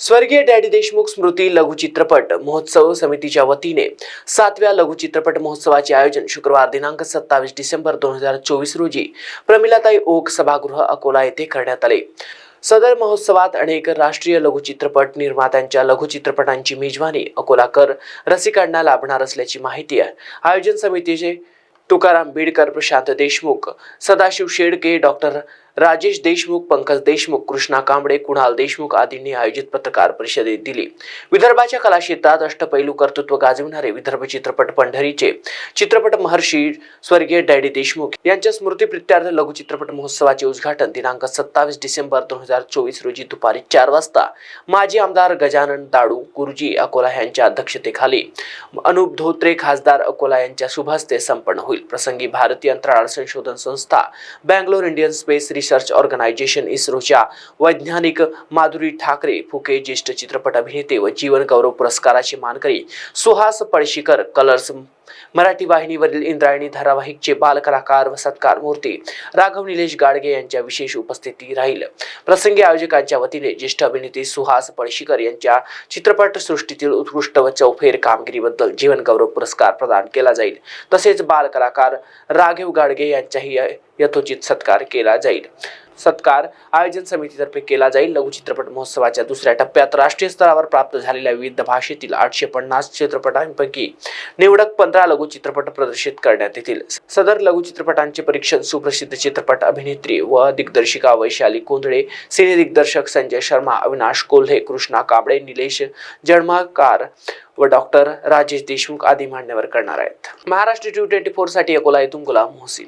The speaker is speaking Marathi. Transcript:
स्वर्गीय डॅडी देशमुख स्मृती लघुचित्रपट महोत्सव समितीच्या वतीने सातव्या लघुचित्रपट महोत्सवाचे आयोजन शुक्रवार दिनांक सत्तावीस डिसेंबर दोन हजार चोवीस रोजी प्रमिलाताई ओक सभागृह अकोला येथे करण्यात आले. सदर महोत्सवात अनेक राष्ट्रीय लघुचित्रपट निर्मात्यांच्या लघुचित्रपटांची मेजवानी अकोलाकर रसिकांना लाभणार असल्याची माहिती आहे. आयोजन समितीचे तुकाराम बीडकर प्रशांत देशमुख सदाशिव शेडके डॉक्टर राजेश देशमुख पंकज देशमुख कृष्णा कांबळे कुणाल देशमुख आदींनी आयोजित पत्रकार परिषदेत दिली. विदर्भाच्या कलाक्षेत्रात अष्टपैलू कर्तृत्व गाजविणारे विदर्भ चित्रपट पंढरीचे चित्रपट महर्षी स्वर्गीय डॅडी देशमुख यांच्या स्मृतीप्रित्यार्थ लघुचित्रपट महोत्सवाचे उद्घाटन दिनांक सत्तावीस डिसेंबर दोन हजार चोवीस रोजी दुपारी चार वाजता. माजी आमदार गजानन दाडू गुरुजी अकोला यांच्या अध्यक्षतेखाली. अनुप धोत्रे खासदार अकोला यांच्या शुभ हस्ते संपन्न होईल. प्रसंगी भारतीय अंतराळ संशोधन संस्था Bangalore Indian space research organisation इस्रोच्या वैज्ञानिक माधुरी ठाकरे फुके ज्येष्ठ चित्रपट अभिनेते व जीवन गौरव पुरस्काराचे मानकरी सुहास पळशीकर कलर्स मराठी वाहिनीवरील इंद्रायणी धारावाहिकचे बालकलाकार व सत्कार मूर्ती राघव निलेश गाडगे यांच्या विशेष उपस्थिती राहील. प्रसंगी आयोजकांच्या वतीने ज्येष्ठ अभिनेते सुहास पळशीकर यांच्या चित्रपट सृष्टीतील उत्कृष्ट व चौफेर कामगिरीबद्दल जीवन गौरव पुरस्कार प्रदान केला जाईल. तसेच बालकलाकार राघव गाडगे यांचाही यथोचित सत्कार केला जाईल. सत्कार आयोजन समितीतर्फे केला जाईल. लघु चित्रपट महोत्सवाच्या दुसऱ्या टप्प्यात राष्ट्रीय स्तरावर प्राप्त झालेल्या विविध भाषेतील आठशे पन्नास चित्रपटांपैकी निवडक पंधरा लघु चित्रपट प्रदर्शित करण्यात येतील. सदर लघु चित्रपटांचे परीक्षण सुप्रसिद्ध चित्रपट अभिनेत्री व दिग्दर्शिका वैशाली कोंधळे सिने दिग्दर्शक संजय शर्मा अविनाश कोल्हे कृष्णा कांबळे निलेश जळमाकार व डॉक्टर राजेश देशमुख आदी मान्यवर करणार आहेत. महाराष्ट्र टू ट्वेंटी फोरसाठी अकोला येथून गुलाम मोहसिन.